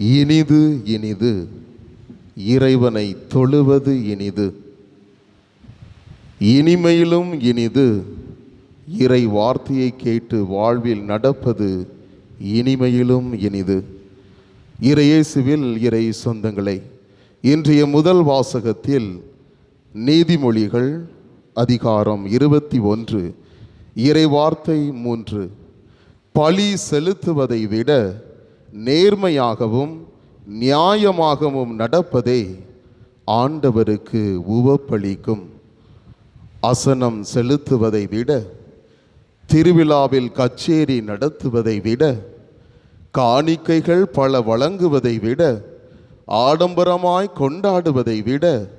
இனிது இனிது இறைவனை தொழுவது இனிது. இனிமையிலும் இனிது இறை வார்த்தையை கேட்டு வாழ்வில் நடப்பது இனிமையிலும் இனிது. இறையேசுவில் இறை சொந்தங்களை இன்றைய முதல் வாசகத்தில் நீதிமொழிகள் அதிகாரம் இருபத்தி ஒன்று இறை வார்த்தை மூன்று. பழி செலுத்துவதை விட நேர்மையாகவும் நியாயமாகவும் நடப்பதே ஆண்டவருக்கு உவப்பளிக்கும். அசனம் செலுத்துவதை விட திருவிழாவில் கச்சேரி நடத்துவதை விட காணிக்கைகள் பல வழங்குவதை விட ஆடம்பரமாய் கொண்டாடுவதை விட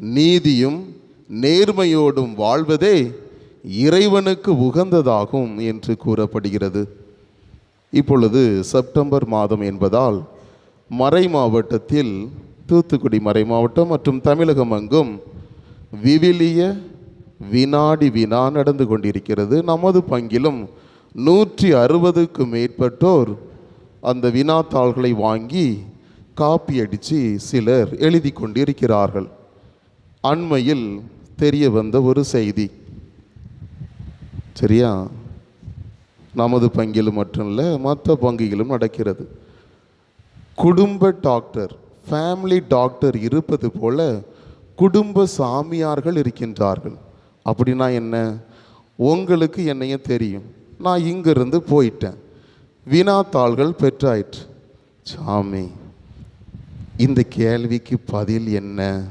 நீதியும் நேர்மையோடும் வாழ்வதே இறைவனுக்கு உகந்ததாகும் என்று கூறப்படுகிறது. இப்பொழுது செப்டம்பர் மாதம் என்பதால் மறை மாவட்டத்தில் தூத்துக்குடி மறை மாவட்டம் மற்றும் தமிழகம் அங்கும் விவிலிய வினாடி வினா நடந்து கொண்டிருக்கிறது. நமது பங்கிலும் நூற்றி அறுபதுக்கு மேற்பட்டோர் அந்த வினாத்தாள்களை வாங்கி காப்பி அடித்து சிலர் எழுதி கொண்டிருக்கிறார்கள். அண்மையில் தெரிய வந்த ஒரு செய்தி. சரியா? நமது பங்கிலும் மட்டும் இல்லை மற்ற பங்குகளும் நடக்கிறது. குடும்ப டாக்டர் ஃபேமிலி டாக்டர் இருப்பது போல குடும்ப சாமியார்கள் இருக்கின்றார்கள். அப்படின்னா என்ன? உங்களுக்கு என்னையும் தெரியும். நான் இங்கிருந்து போயிட்டேன். வினாத்தாள்கள் பெற்றாயிற்று. சாமி இந்த கேள்விக்கு பதில் என்ன?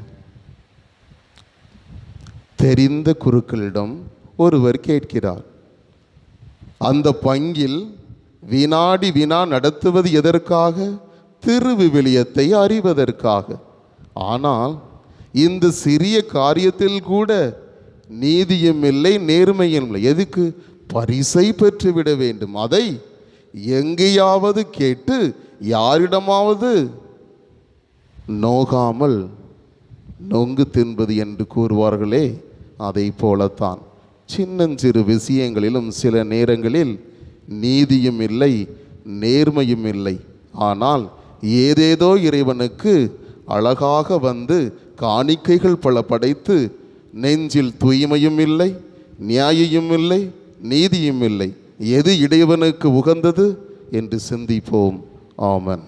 தெரிந்த குருக்களிடம் ஒருவர் கேட்கிறார். அந்த பங்கில் வினாடி வினா நடத்துவது எதற்காக? திருவிவிலியத்தை அறிவதற்காக. ஆனால் இந்த சிறிய காரியத்தில் கூட நீதியும் இல்லை நேர்மையும் இல்லை. எதுக்கு? பரிசை பெற்றுவிட வேண்டும். அதை எங்கேயாவது கேட்டு யாரிடமாவது நோகாமல் நொங்கு தின்பது என்று கூறுவார்களே அதை போலத்தான். சின்னஞ்சிறு விஷயங்களிலும் சில நேரங்களில் நீதியும் இல்லை நேர்மையும் இல்லை. ஆனால் ஏதேதோ இறைவனுக்கு அழகாக வந்து காணிக்கைகள் பல படைத்து நெஞ்சில் தூய்மையும் இல்லை நியாயியும் இல்லை நீதியும் இல்லை. எது இடைவனுக்கு உகந்தது என்று சிந்திப்போம். ஆமன்.